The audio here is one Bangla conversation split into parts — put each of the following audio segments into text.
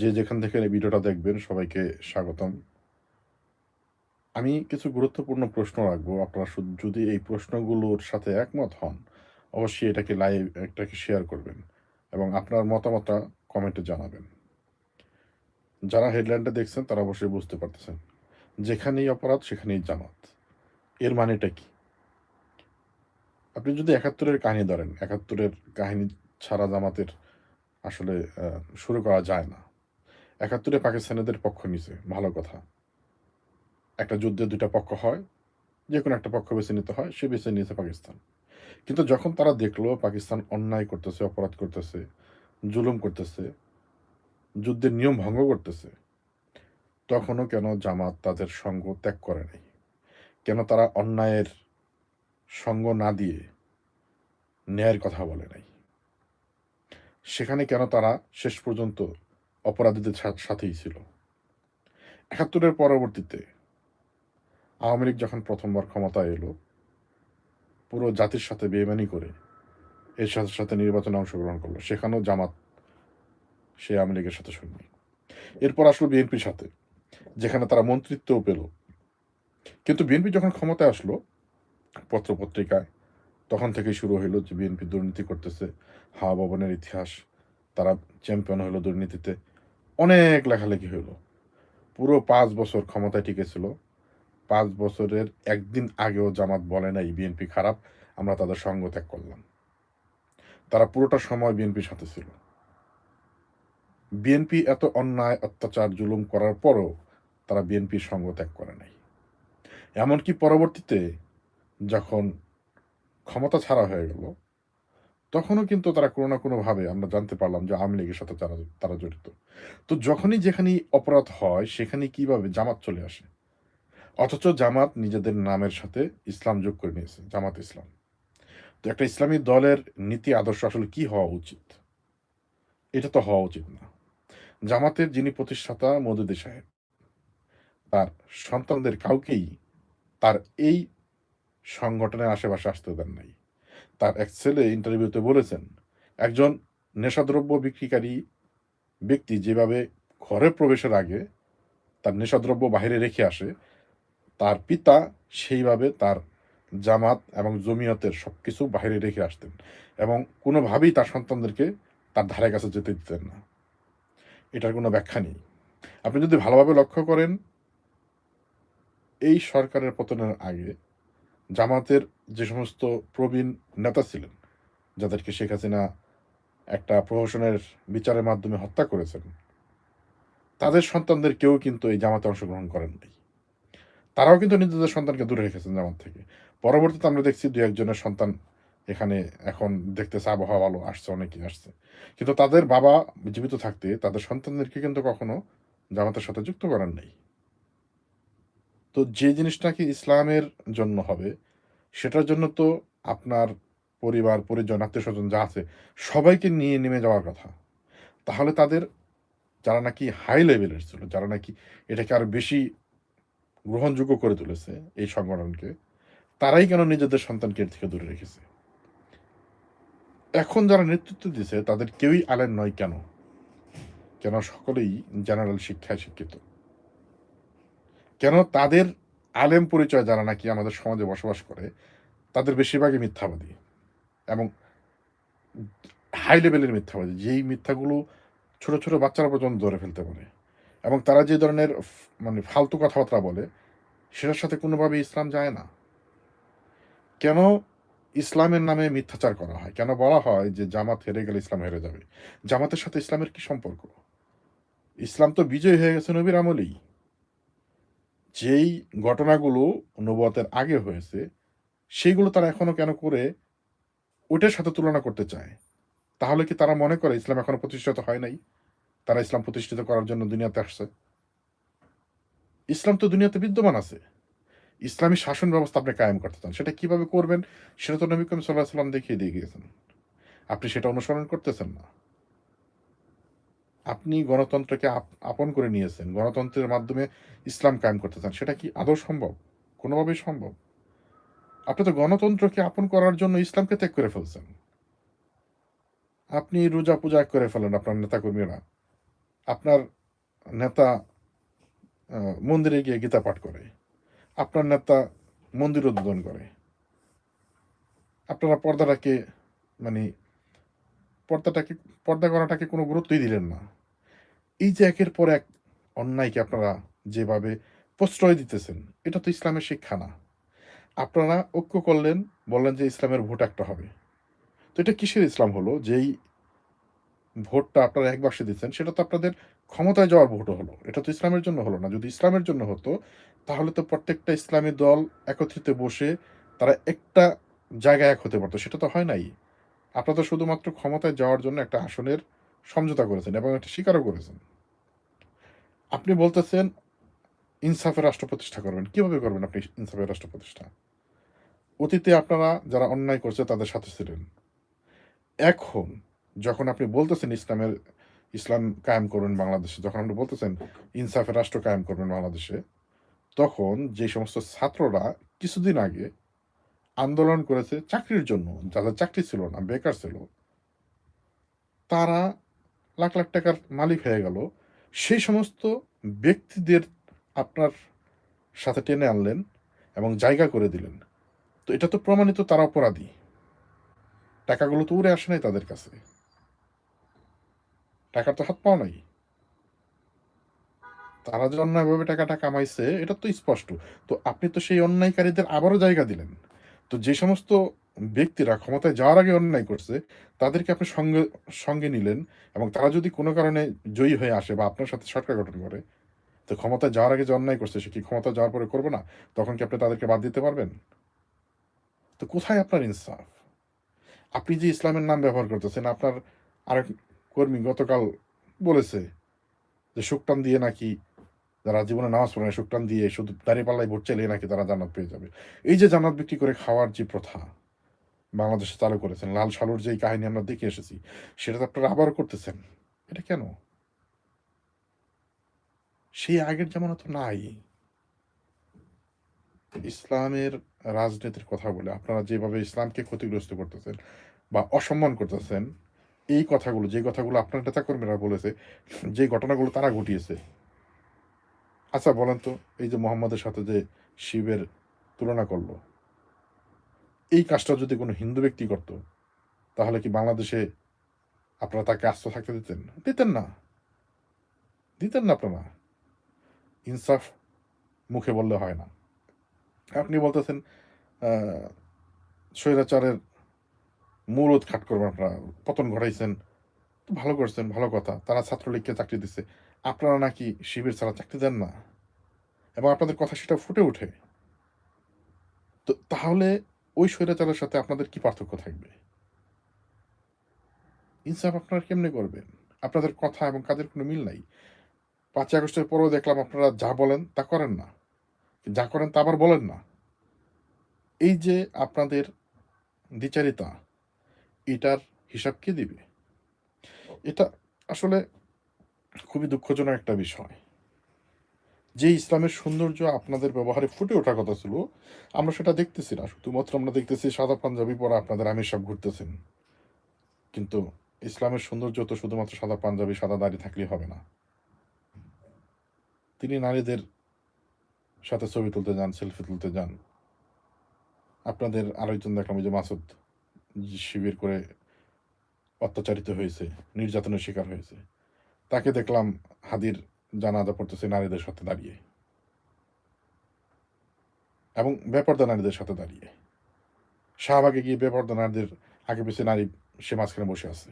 যে যেখান থেকে এই ভিডিওটা দেখবেন, সবাইকে স্বাগতম। আমি কিছু গুরুত্বপূর্ণ প্রশ্ন রাখব। আপনারা যদি এই প্রশ্নগুলোর সাথে একমত হন, অবশ্যই এটাকে লাইভ এটাকে শেয়ার করবেন এবং আপনার মতামতটা কমেন্টে জানাবেন। যারা হেডলাইনটা দেখছেন, তারা অবশ্যই বুঝতে পারতেছেন। যেখানেই অপরাধ, সেখানেই জামাত। এর মানেটা কি? আপনি যদি একাত্তরের কাহিনী ধরেন, একাত্তরের কাহিনী ছাড়া জামাতের আসলে শুরু করা যায় না। একাত্তরে পাকিস্তানিদের পক্ষ নিছে ভালো কথা। একটা যুদ্ধে দুটা পক্ষ হয় যে কোনো একটা পক্ষ বেছে নিতে হয়, সে বেছে নিয়েছে পাকিস্তান। কিন্তু যখন তারা দেখল পাকিস্তান অন্যায় করতেছে, অপরাধ করতেছে, জুলুম করতেছে, যুদ্ধের নিয়ম ভঙ্গ করতেছে, তখনও কেন জামাত তাদের সঙ্গ ত্যাগ করে নাই? কেন তারা অন্যায়ের সঙ্গ না দিয়ে ন্যায়ের কথা বলে নাই? সেখানে কেন তারা শেষ পর্যন্ত অপরাধীদের সাথেই ছিল। একাত্তরের পরবর্তীতে আওয়ামী লীগ যখন প্রথমবার ক্ষমতায় এলো, পুরো জাতির সাথে বেমানি করে এর সাথে সাথে নির্বাচনে অংশগ্রহণ করল। সেখানেও জামাত সে আওয়ামী লীগের সাথে শুননি এরপর আসলো বিএনপির সাথে, যেখানে তারা মন্ত্রিত্বও পেল। কিন্তু বিএনপি যখন ক্ষমতায় আসলো, পত্রপত্রিকায় তখন থেকেই শুরু হলো যে বিএনপি দুর্নীতি করতেছে, হাওয়া ভবনের ইতিহাস, তারা চ্যাম্পিয়ন হলো দুর্নীতিতে। অনেক লেখালেখি হলো পুরো পাঁচ বছর ক্ষমতায় টিকেছিল। পাঁচ বছরের একদিন আগেও জামাত বলে নাই বিএনপি খারাপ, আমরা তাদের সঙ্গ ত্যাগ করলাম। তারা পুরোটা সময় বিএনপির সাথে ছিল। বিএনপি এত অন্যায়, অত্যাচার, জুলুম করার পরও তারা বিএনপির সঙ্গ ত্যাগ করে নাই। এমনকি পরবর্তীতে যখন ক্ষমতা ছাড়া হয়ে গেল তখনও কিন্তু তারা কোনো না কোনোভাবে আমরা জানতে পারলাম যে আওয়ামী লীগের সাথে তারা তারা জড়িত। তো যখনই যেখানেই অপরাধ হয় সেখানে কীভাবে জামাত চলে আসে? অথচ জামাত নিজেদের নামের সাথে ইসলাম যোগ করে নিয়েছে, জামাত ইসলাম। তো একটা ইসলামী দলের নীতি আদর্শ আসলে কি হওয়া উচিত? এটা তো হওয়া উচিত না। জামাতের যিনি প্রতিষ্ঠাতা মদুদি সাহেব, তার সন্তানদের কাউকেই তার এই সংগঠনের আশেপাশে আসতে দেন নাই। তার এক ছেলে ইন্টারভিউতে বলেছেন, একজন নেশাদ্রব্য বিক্রিকারী ব্যক্তি যেভাবে ঘরে প্রবেশের আগে তার নেশাদ্রব্য বাইরে রেখে আসে, তার পিতা সেইভাবে তার জামাত এবং জমিয়তের সব কিছু বাইরে রেখে আসতেন এবং কোনোভাবেই তার সন্তানদেরকে তার ধারে কাছে যেতে দিতেন না। এটার কোনো ব্যাখ্যা নেই। আপনি যদি ভালোভাবে লক্ষ্য করেন, এই সরকারের পতনের আগে জামাতের যে সমস্ত প্রবীণ নেতা ছিলেন, যাদেরকে শেখ হাসিনা একটা প্রহসনের বিচারের মাধ্যমে হত্যা করেছেন, তাদের সন্তানদের কেউ কিন্তু এই জামাতে অংশগ্রহণ করেন নাই। তারাও কিন্তু নিজেদের সন্তানকে দূরে রেখেছেন জামাত থেকে। পরবর্তীতে আমরা দেখছি দু একজনের সন্তান এখানে এখন দেখতেছে, আবহাওয়া ভালো, আসছে, অনেকেই আসছে। কিন্তু তাদের বাবা জীবিত থাকতে তাদের সন্তানদেরকে কিন্তু কখনো জামাতের সাথে যুক্ত করেন নাই। তো যে জিনিসটা কি ইসলামের জন্য হবে সেটার জন্য তো আপনার পরিবার, পরিজন আত্মীয় স্বজন যা আছে, সবাইকে নিয়ে নেমে যাওয়ার কথা। তাহলে তাদের, যারা নাকি হাই লেভেলের ছিল, যারা নাকি এটাকে আরও বেশি গ্রহণযোগ্য করে তুলেছে এই সংগঠনকে, তারাই কেন নিজেদের সন্তানকে এর থেকে দূরে রেখেছে? এখন যারা নেতৃত্ব দিছে তাদের কেউই আলেন নয় কেন? কেন সকলেই জেনারেল শিক্ষায় শিক্ষিত? কেন তাদের আলেম পরিচয় যারা নাকি আমাদের সমাজে বসবাস করে, তাদের বেশিরভাগই মিথ্যাবাদী এবং হাই লেভেলের মিথ্যাবাদী। যেই মিথ্যাগুলো ছোট ছোট বাচ্চারা পর্যন্ত ধরে ফেলতে পারে। এবং তারা যে ধরনের মানে ফালতু কথাবার্তা বলে, সেটার সাথে কোনোভাবে ইসলাম যায় না। কেন ইসলামের নামে মিথ্যাচার করা হয়? কেন বলা হয় যে জামাত হেরে গেলে ইসলাম হেরে যাবে? জামাতের সাথে ইসলামের কি সম্পর্ক? ইসলাম তো বিজয় হয়ে গেছে নবীর আমলেই। যেই ঘটনাগুলো নবতের আগে হয়েছে, সেইগুলো তারা এখনও কেন করে ওইটার সাথে তুলনা করতে চায়? তাহলে কি তারা মনে করে ইসলাম এখনও প্রতিষ্ঠিত হয় নাই? তারা ইসলাম প্রতিষ্ঠিত করার জন্য দুনিয়াতে আসছে? ইসলাম তো দুনিয়াতে বিদ্যমান আছে। ইসলামী শাসন ব্যবস্থা আপনি কায়েম করতে চান। সেটা কীভাবে করবেন? সেটা তো নবী করিম সাল্লাহ সাল্লাম দেখিয়ে দিয়ে গিয়েছেন। আপনি সেটা অনুসরণ করতেছেন না। আপনি গণতন্ত্রকে আপ- আপন করে নিয়েছেন, গণতন্ত্রের মাধ্যমে ইসলাম কায়েম করতে চান, সেটা কি আদৌ সম্ভব? কোনোভাবেই সম্ভব। আপনি তো গণতন্ত্রকে আপন করার জন্য ইসলামকে ত্যাগ করে ফেলছেন। আপনি রোজা পূজা করে ফেলেন আপনার নেতাকর্মীরা। আপনার নেতা মন্দিরে গিয়ে গীতা পাঠ করে। আপনার নেতা মন্দির উদ্বোধন করে। আপনারা পর্দাটাকে মানে পর্দাটাকে, পর্দা করাটাকে কোনো গুরুত্বই দিলেন না। এই যে একের পর এক অন্যায়কে আপনারা যেভাবে প্রশ্রয় দিতেছেন, এটা তো ইসলামের শিক্ষা না। আপনারা ঐক্য করলেন, বললেন যে ইসলামের ভোট একটা হবে। তো এটা কিসের ইসলাম হলো? যেই ভোটটা আপনারা এক বাক্সে দিচ্ছেন, সেটা তো আপনাদের ক্ষমতায় যাওয়ার ভোট হলো। এটা তো ইসলামের জন্য হলো না। যদি ইসলামের জন্য হতো, তাহলে তো প্রত্যেকটা ইসলামী দল একত্রিত বসে তারা একটা জায়গায় এক হতে পারতো। সেটা তো হয় নাই। আপনারা তো শুধুমাত্র ক্ষমতায় যাওয়ার জন্য একটা আসনের সমঝোতা করেছেন এবং একটা স্বীকারও করেছেন। আপনি বলতেছেন, ইনসাফের রাষ্ট্র প্রতিষ্ঠা করবেন। কীভাবে করবেন আপনি ইনসাফের রাষ্ট্র প্রতিষ্ঠা? অতীতে আপনারা যারা অন্যায় করছে তাদের সাথে ছিলেন। এখন যখন আপনি বলতেছেন ইসলামের, ইসলাম কায়েম করবেন বাংলাদেশে, যখন আপনি বলতেছেন ইনসাফের রাষ্ট্র কায়েম করবেন বাংলাদেশে, তখন যে সমস্ত ছাত্ররা কিছুদিন আগে আন্দোলন করেছে চাকরির জন্য। যাদের চাকরি ছিল না, বেকার ছিল, তারা লাখ লাখ টাকার মালিক হয়ে গেল। সেই সমস্ত ব্যক্তিদের আপনার সাথে টেনে আনলেন এবং জায়গা করে দিলেন। তো এটা তো প্রমাণিত তারা অপরাধী। টাকাগুলো তো উড়ে আসে নাই তাদের কাছে। টাকার তো হাত পাও নাই। তারা যে অন্যায়ভাবে টাকাটা কামাইছে, এটা তো স্পষ্ট। তো আপনি তো সেই অন্যায়কারীদের আবারও জায়গা দিলেন। তো যে সমস্ত ব্যক্তিরা ক্ষমতায় যাওয়ার আগে অন্যায় করছে, তাদেরকে আপনি সঙ্গে সঙ্গে নিলেন এবং তারা যদি কোনো কারণে জয়ী হয়ে আসে বা আপনার সাথে সরকার গঠন করে, তো ক্ষমতায় যাওয়ার আগে যে অন্যায় করছে সে কি ক্ষমতা যাওয়ার পরে করবে না? তখন কি আপনি তাদেরকে বাদ দিতে পারবেন? তো কোথায় আপনার ইনসাফ? আপনি যে ইসলামের নাম ব্যবহার করতেছেন, আপনার আরেক কর্মী গতকাল বলেছে যে শুকটান দিয়ে নাকি যারা জীবনে নামাজ পড়ে শুকটান দিয়ে শুধু দাঁড়িয়ে পাল্লায় ভোট চালিয়ে নাকি তারা জান্নাত পেয়ে যাবে। এই যে জান্নাত বিক্রি করে খাওয়ার যে প্রথা, বাংলাদেশে চালু করেছেন, লাল সালুর যেই কাহিনী আমরা দেখে এসেছি, সেটা তো আপনারা আবার করতেছেন। এটা কেন? সেই আগের জামানা তো নাই। ইসলামের রাজনীতির কথা বলে আপনারা যেভাবে ইসলামকে ক্ষতিগ্রস্ত করতেছেন বা অসম্মান করতেছেন, এই কথাগুলো, যে কথাগুলো আপনার নেতাকর্মীরা বলেছে, যে ঘটনাগুলো তারা ঘটিয়েছে আচ্ছা বলেন তো, এই যে মোহাম্মদের সাথে যে শিবের তুলনা করল, এই কাজটা যদি কোনো হিন্দু ব্যক্তি করত, তাহলে কি বাংলাদেশে আপনারা তাকে আস্ত থাকতে দিতেন? দিতেন না। দিতেন না আপনারা। ইনসাফ মুখে বললে হয় না। আপনি বলতেছেন স্বৈরাচারের মূল উৎখাট করবেন আপনারা, পতন ঘটাইছেন। ভালো করছেন, ভালো কথা। তারা ছাত্রলীগকে চাকরি দিচ্ছে আপনারা নাকি শিবির ছাড়া চাকরি দেন না? এবং আপনাদের কথা সেটা ফুটে ওঠে। তো তাহলে ওই স্বৈরাচারের সাথে আপনাদের কি পার্থক্য থাকবে? ইনসাফ আপনারা কেমনে করবেন? আপনাদের কথা এবং কাজের কোনো মিল নাই। পাঁচই আগস্টের পরেও দেখলাম আপনারা যা বলেন তা করেন না। যা করেন তা আবার বলেন না। এই যে আপনাদের দ্বিচারিতা, এটার হিসাব কে দিবে? এটা আসলে খুবই দুঃখজনক একটা বিষয়। যে ইসলামের সৌন্দর্য আপনাদের ব্যবহারে ফুটে ওঠার কথা ছিল, আমরা সেটা দেখতেছি না। শুধুমাত্র আমরা দেখতেছি সাদা পাঞ্জাবি পরা আপনাদের আমির সব ঘুরতেছেন। কিন্তু ইসলামের সৌন্দর্য তো শুধুমাত্র সাদা পাঞ্জাবি, সাদা দাড়ি থাকলেই হবে না। তিনি নারীদের সাথে ছবি তুলতে যান, সেলফি তুলতে যান। আপনাদের আরেকজন দেখলাম যে মাসুদ শিবির করে অত্যাচারিত হয়েছে, নির্যাতনের শিকার হয়েছে। তাকে দেখলাম হাদির জানাজা পড়তেছে নারীদের সাথে দাঁড়িয়ে। এবং বেপর্দা নারীদের সাথে দাঁড়িয়ে। শাহবাগে গিয়ে বেপর্দা নারীদের আগে পিছিয়ে নারী সে মাঝখানে বসে আছে।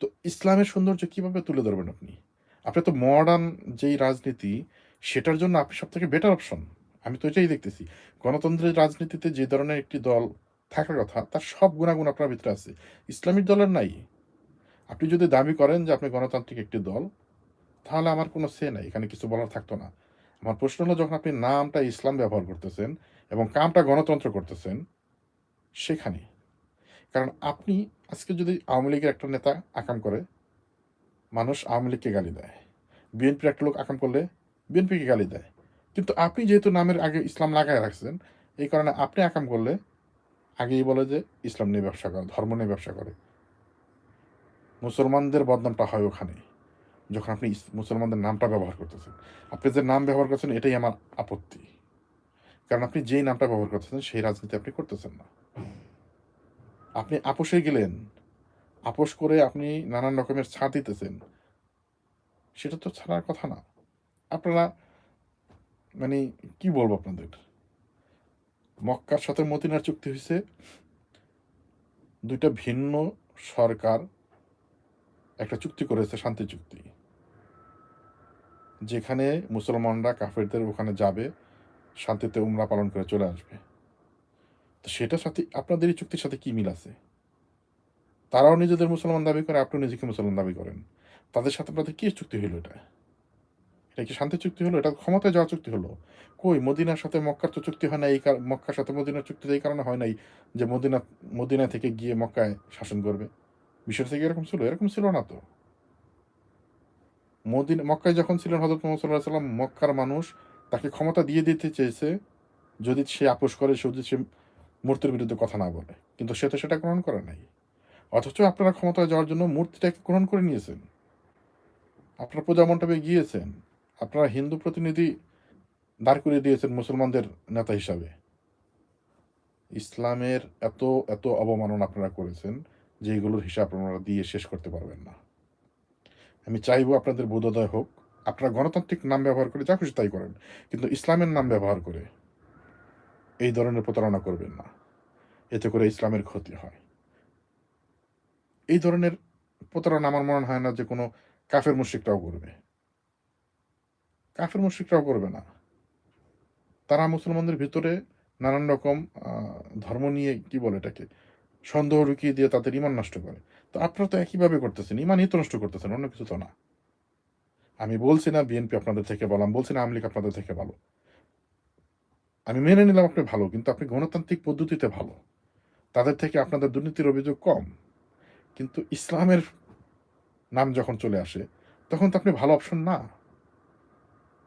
তো ইসলামের সৌন্দর্য কীভাবে তুলে ধরবেন আপনি? আপনি তো মডার্ন যেই রাজনীতি, সেটার জন্য আপনি সব থেকে বেটার অপশন আমি তো এটাই দেখতেছি। গণতন্ত্রের রাজনীতিতে যে ধরনের একটি দল থাকার কথা, তার সব গুণাগুণ আপনার ভিতরে আছে। ইসলামিক দলের নাই। আপনি যদি দাবি করেন যে আপনি গণতান্ত্রিক একটি দল, তাহলে আমার কোনো সে নাই, এখানে কিছু বলার থাকতো না। আমার প্রশ্ন হলো, যখন আপনি নামটা ইসলাম ব্যবহার করতেছেন এবং কামটা গণতন্ত্র করতেছেন, সেখানে। কারণ আপনি আজকে যদি আওয়ামী লীগের একটা নেতা আকাম করে, মানুষ আওয়ামী লীগকে গালি দেয়। বিএনপির একটা লোক আকাম করলে বিএনপিকে গালি দেয়। কিন্তু আপনি যেহেতু নামের আগে ইসলাম লাগায় রাখছেন, এই কারণে আপনি আকাম করলে আগেই বলে যে ইসলাম নিয়ে ব্যবসা করে, ধর্ম নিয়ে ব্যবসা করে। মুসলমানদের বদনামটা হয় ওখানে, যখন আপনি মুসলমানদের নামটা ব্যবহার করতেছেন। আপনি যে নাম ব্যবহার করছেন, এটাই আমার আপত্তি। কারণ আপনি যেই নামটা ব্যবহার করতেছেন, সেই রাজনীতি আপনি করতেছেন না। আপনি আপোষে গেলেন। আপোষ করে আপনি নানান রকমের ছাড় দিতেছেন। সেটা তো ছাড়ার কথা না। আপনারা মানে কি বলব আপনাদের? মক্কার সাথে মতিনার চুক্তি হয়েছে দুইটা ভিন্ন সরকার একটা চুক্তি করেছে, শান্তি চুক্তি। যেখানে মুসলমানরা কাফেরদের ওখানে যাবে, শান্তিতে উমরা পালন করে চলে আসবে। তো সেটার সাথে আপনাদের এই চুক্তির সাথে কি মিল আছে? তারাও নিজেদের মুসলমান দাবি করে, আপনিও নিজেকে মুসলমান দাবি করেন। তাদের সাথে আপনাদের কী চুক্তি হলো এটা? এটা কি শান্তি চুক্তি হলো? এটা ক্ষমতায় যাওয়া চুক্তি হলো? কই, মদিনার সাথে মক্কার তো চুক্তি হয় না, এই কার- মক্কার সাথে মদিনার চুক্তি এই কারণে হয় নাই যে মদিনা মদিনা থেকে গিয়ে মক্কায় শাসন করবে? বিষয়টা থেকে এরকম ছিল এরকম ছিল না তো। মদিনা, মক্কায় যখন ছিলেন হজরত মোহাম্মদ সাল্লাহ সাল্লাম মক্কার মানুষ তাকে ক্ষমতা দিয়ে দিতে চেয়েছে, যদি সে আপোষ করে, সে যদি সে মূর্তির বিরুদ্ধে কথা না বলে। কিন্তু সে তো সেটা গ্রহণ করে নাই। অথচ আপনারা ক্ষমতায় যাওয়ার জন্য মূর্তিটাকে গ্রহণ করে নিয়েছেন। আপনারা পূজা মণ্ডপে গিয়েছেন। আপনারা হিন্দু প্রতিনিধি দাঁড় করিয়ে দিয়েছেন মুসলমানদের নেতা হিসাবে। ইসলামের এত এত অবমাননা আপনারা করেছেন। যে এগুলোর হিসাব আপনারা দিয়ে শেষ করতে পারবেন না। আমি চাইব আপনাদের বোধোদয় হোক, আপনারা গণতান্ত্রিক নাম ব্যবহার করে যা খুশি তাই করেন, কিন্তু ইসলামের নাম ব্যবহার করে এই ধরনের প্রতারণা করবেন না। এতে করে ইসলামের ক্ষতি হয়। এই ধরনের প্রতারণা আমার মনে হয় না যে কোনো কাফের মুশ্রিকরাও করবে। কাফের মুশ্রিকরাও করবে না। তারা মুসলমানদের ভিতরে নানান রকম ধর্ম নিয়ে কি বলে এটাকে? সন্দেহ রুকিয়ে দিয়ে তাদের ইমান নষ্ট করে। তো আপনারা তো একইভাবে করতেছেন ইমানই তো নষ্ট করতেছেন, অন্য কিছু তো না। আমি বলছি না বিএনপি আপনাদের থেকে ভালো, আমি বলছি না আওয়ামী লীগ আপনাদের থেকে ভালো। আমি মেনে নিলাম আপনি ভালো, কিন্তু আপনি গণতান্ত্রিক পদ্ধতিতে ভালো। তাদের থেকে আপনাদের দুর্নীতির অভিযোগ কম। কিন্তু ইসলামের নাম যখন চলে আসে, তখন তো আপনি ভালো অপশন না।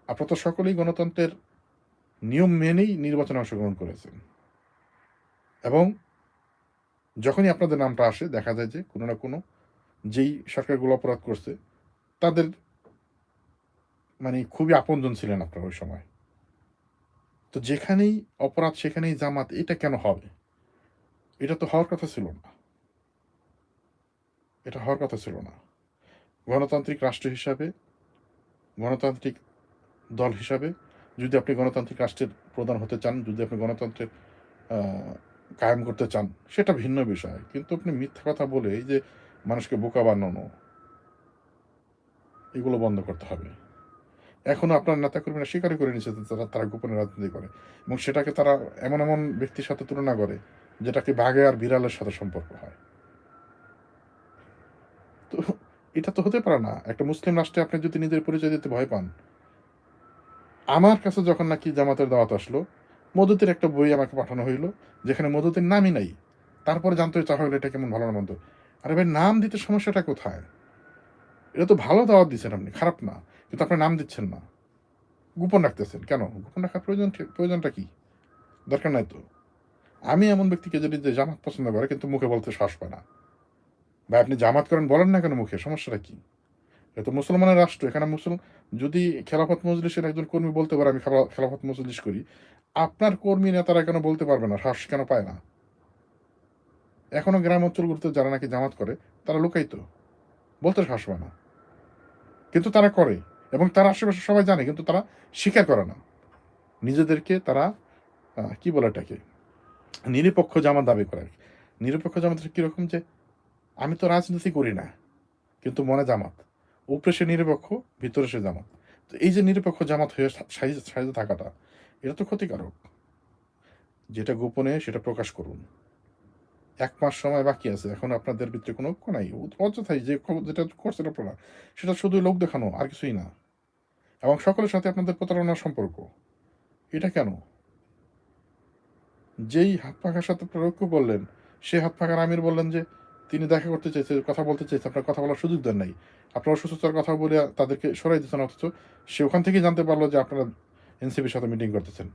আপনারা তো সকলেই গণতন্ত্রের নিয়ম মেনেই নির্বাচনে অংশগ্রহণ করেছেন। এবং যখনই আপনাদের নামটা আসে, দেখা যায় যে কোনো না কোনো যেই সরকারগুলো অপরাধ করছে, তাদের মানে খুবই আপনজন ছিলেন আপনারা ওই সময়। তো যেখানেই অপরাধ, সেখানেই জামাত, এটা কেন হবে? এটা তো হওয়ার কথা ছিল না। এটা হওয়ার কথা ছিল না। গণতান্ত্রিক রাষ্ট্র হিসাবে, গণতান্ত্রিক দল হিসাবে যদি আপনি গণতান্ত্রিক রাষ্ট্রের প্রধান হতে চান, যদি আপনি গণতন্ত্রের কায়েম করতে চান, সেটা ভিন্ন বিষয়। কিন্তু আপনি মিথ্যা কথা বলে এই যে মানুষকে বোকা বানানো, এগুলো বন্ধ করতে হবে। এখনও আপনার নেতাকর্মীরা স্বীকারই করে নিচ্ছে তারা তারা গোপনে রাজনীতি করে এবং সেটাকে তারা এমন এমন ব্যক্তির সাথে তুলনা করে যেটাকে বাঘে আর বিড়ালের সাথে সম্পর্ক হয়। তো এটা তো হতে পারে না। একটা মুসলিম রাষ্ট্রে আপনি যদি নিজের পরিচয় দিতে ভয় পান, আমার কাছে যখন নাকি জামাতের দাওয়াত আসলো মদতের একটা বই আমাকে পাঠানো হইল, যেখানে মদতের নামই নাই। তারপরে জানতে চাওয়া হলো এটা কেমন ভালো না মন্দ। আরে ভাই, নাম দিতে সমস্যাটা কোথায়? এটা তো ভালো দাওয়াত দিচ্ছেন আপনি, খারাপ না, কিন্তু আপনি নাম দিচ্ছেন না। গোপন রাখতেছেন, কেন? গোপন রাখার প্রয়োজন প্রয়োজনটা কি? দরকার নাই তো। আমি এমন ব্যক্তিকে যদি যে জামাত পছন্দ করে, কিন্তু মুখে বলতে শ্বাস পায় না। ভাই, আপনি জামাত করেন বলেন না কেন মুখে, সমস্যাটা কি? তো মুসলমানের রাষ্ট্র, এখানে মুসলমান যদি খেলাফত মজলিসের একজন কর্মী বলতে পারে, আমি খেলা- খেলাফত মজলিস করি, আপনার কর্মী নেতারা কেন বলতে পারবে না? সাহস কেন পায় না? এখনও গ্রাম অঞ্চলগুলোতে যারা নাকি জামাত করে, তারা লুকাইত বলতে সাহস পায় না। কিন্তু তারা করে, এবং তারা আশেপাশে সবাই জানে, কিন্তু তারা স্বীকার করে না। নিজেদেরকে তারা কি বলে এটাকে? নিরপেক্ষ জামাত দাবি করে। নিরপেক্ষ জামাত কীরকম যে, আমি তো রাজনীতি করি না, কিন্তু মনে জামাত। উপরে সে নিরপেক্ষ, ভিতরে সে জামাত। তো এই যে নিরপেক্ষ জামাত হয়ে সাইজে থাকাটা, এটা তো ক্ষতিকারক। যেটা গোপনে সেটা প্রকাশ করুন। এক মাস সময় বাকি আছে, এখন আপনাদের ভিতরে কোনো নাই। অযথাই যে যেটা করছেন আপনারা, সেটা শুধু লোক দেখানো, আর কিছুই না। এবং সকলের সাথে আপনাদের প্রতারণার সম্পর্ক। এটা কেন? যেই হাত পাখার সাথে আপনারা ঐক্য করলেন, সে হাত পাখার আমির বললেন যে তিনি দেখা করতে চাইছে, কথা বলতে চাইছে, আপনার কথা বলার সুযোগ দেন নাই। আপনার অসুস্থতার কথা বলে তাদেরকে সরাই দিচ্ছেন অথচ সে ওখান থেকেই জানতে পারল যে আপনারা এনসিপির সাথে মিটিং করতেছেন।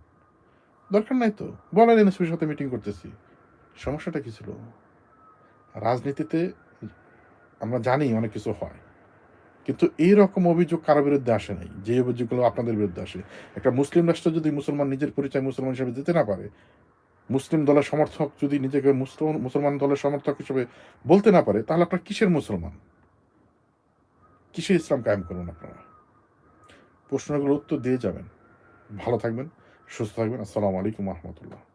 দরকার নাই তো, বলেন এনসিপির সাথে মিটিং করতেছি। সমস্যাটা কি ছিল? রাজনীতিতে আমরা জানি অনেক কিছু হয়, কিন্তু এই রকম অভিযোগ কারও বিরুদ্ধে আসে নাই, যে অভিযোগগুলো আপনাদের বিরুদ্ধে আসে। একটা মুসলিম রাষ্ট্র যদি মুসলমান, নিজের পরিচয় মুসলমান হিসেবে দিতে না পারে মুসলিম দলের সমর্থক যদি নিজেকে মুসলমান মুসলমান দলের সমর্থক হিসেবে বলতে না পারে, তাহলে আপনার কিসের মুসলমান? কিসের ইসলাম কায়েম করুন আপনারা? প্রশ্নগুলোর উত্তর দিয়ে যাবেন। ভালো থাকবেন, সুস্থ থাকবেন। আসসালামু আলাইকুম রহমতুল্লাহ।